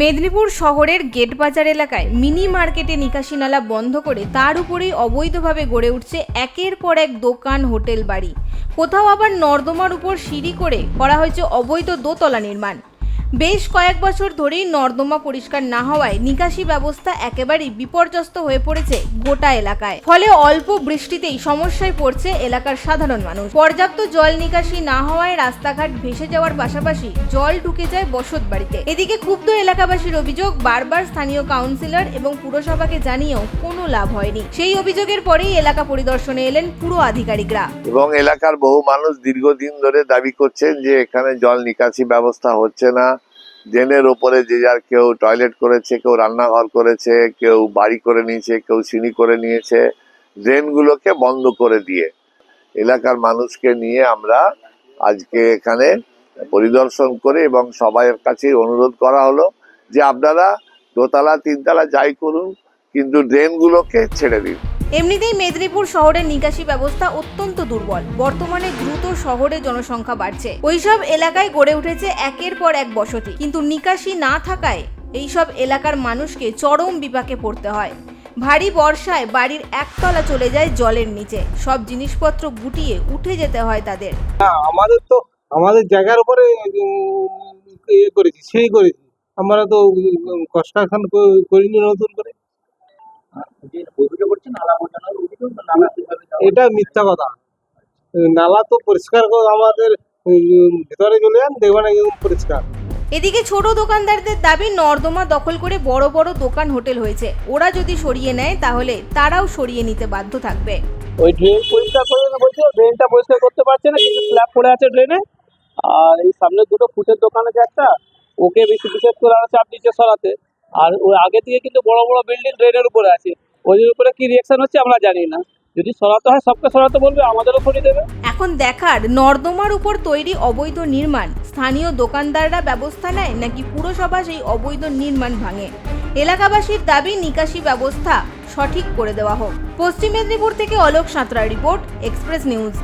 মেদিনীপুর শহরের গেটবাজার এলাকায় মিনি মার্কেটে নিকাশি নালা বন্ধ করে তার উপরেই অবৈধভাবে গড়ে উঠছে একের পর এক দোকান, হোটেল, বাড়ি। কোথাও আবার নর্দমার উপর সিঁড়ি করে করা হয়েছে অবৈধ দোতলা নির্মাণ। বেশ কয়েক বছর ধরেই নর্দমা পরিষ্কার না হওয়ায় নিকাশি ব্যবস্থা একেবারেই বিপর্যস্ত হয়ে পড়েছে গোটা এলাকায়। ফলে অল্প বৃষ্টিতেই সমস্যায় পড়ছে এলাকার সাধারণ মানুষ। পর্যাপ্ত জল নিকাশি না হওয়ায় রাস্তাঘাট ভেসে যাওয়ার পাশাপাশি জল ঢুকে যায় বসত বাড়িতে। এদিকে ক্ষুব্ধ এলাকাবাসীর অভিযোগ, বারবার স্থানীয় কাউন্সিলর এবং পুরসভাকে জানিয়েও কোনো লাভ হয়নি। সেই অভিযোগের পরেই এলাকা পরিদর্শনে এলেন পুরো আধিকারিকরা। এবং এলাকার বহু মানুষ দীর্ঘদিন ধরে দাবি করছেন যে এখানে জল নিকাশি ব্যবস্থা হচ্ছে না। ড্রেনের ওপরে যে যার কেউ টয়লেট করেছে, কেউ রান্নাঘর করেছে, কেউ বাড়ি করে নিয়েছে, কেউ সিঁড়ি করে নিয়েছে, ড্রেনগুলোকে বন্ধ করে দিয়ে এলাকার মানুষকে নিয়ে আমরা আজকে এখানে পরিদর্শন করে এবং সবাইয়ের কাছে অনুরোধ করা হলো যে আপনারা দোতলা, তিনতলা যাই করুন, কিন্তু ড্রেনগুলোকে ছেড়ে দিন। এমনিতেই মেদিনীপুর শহরের নিকাশি ব্যবস্থা অত্যন্ত দুর্বল। বর্তমানে দ্রুত শহরে জনসংখ্যা বাড়ছে। ওইসব এলাকায় গড়ে উঠেছে একের পর এক বসতি। কিন্তু নিকাশি না থাকায় এইসব এলাকার মানুষকে চরম বিপাকে পড়তে হয়। ভারী বর্ষায় বাড়ির একতলা চলে যায় জলের নিচে। সব জিনিসপত্র গুটিয়ে উঠে যেতে হয় তাদের। আমাদের তো আমাদের জায়গার উপরে ইয়ে করেছি সেই করেছি। আমরা তো কনস্ট্রাকশন করিনি নতুন করে যে অভিযোগ করছে নালা বসানোর অভিযোগ বা নালা কীভাবে দেওয়া এটা মিথ্যা কথা। নালা তো পরিষ্কার করে আমাদের ভিতরে চলে যান দেখবেন পরিষ্কার। এদিকে ছোট দোকানদারদের দাবি নর্দমা দখল করে বড় বড় দোকান হোটেল হয়েছে। ওরা যদি সরিয়ে নেয় তাহলে তারাও সরিয়ে নিতে বাধ্য থাকবে। ওই ড্রেন পরিষ্কার করে না বলছে ড্রেনটা পরিষ্কার করতে পারছে না কিন্তু স্ল্যাব পড়ে আছে ড্রেনে। আর এই সামনে দুটো ফুটের দোকান আছে একটা ওকে বেশি বিশেষ করে আরও চাপ দিচ্ছে সরাতে। আর ওই আগে থেকে কিন্তু বড় বড় বিল্ডিং ড্রেনের উপরে আছে। ওদের উপরে কি রিয়াকশন হচ্ছে আমরা জানি না। যদি সরাতে হয়, সবকে সরাতে বলবে, আমাদেরও সরিয়ে দেবে। এখন দেখার, নর্দমার উপর তৈরি অবৈধ নির্মাণ। স্থানীয় দোকানদাররা ব্যবস্থা নেয়, নাকি পুরসভা সেই অবৈধ নির্মাণ ভাঙে? এলাকাবাসীর দাবি, নিকাশি ব্যবস্থা সঠিক করে দেওয়া হোক। পশ্চিম মেদিনীপুর থেকে Alok Santra report, Express News.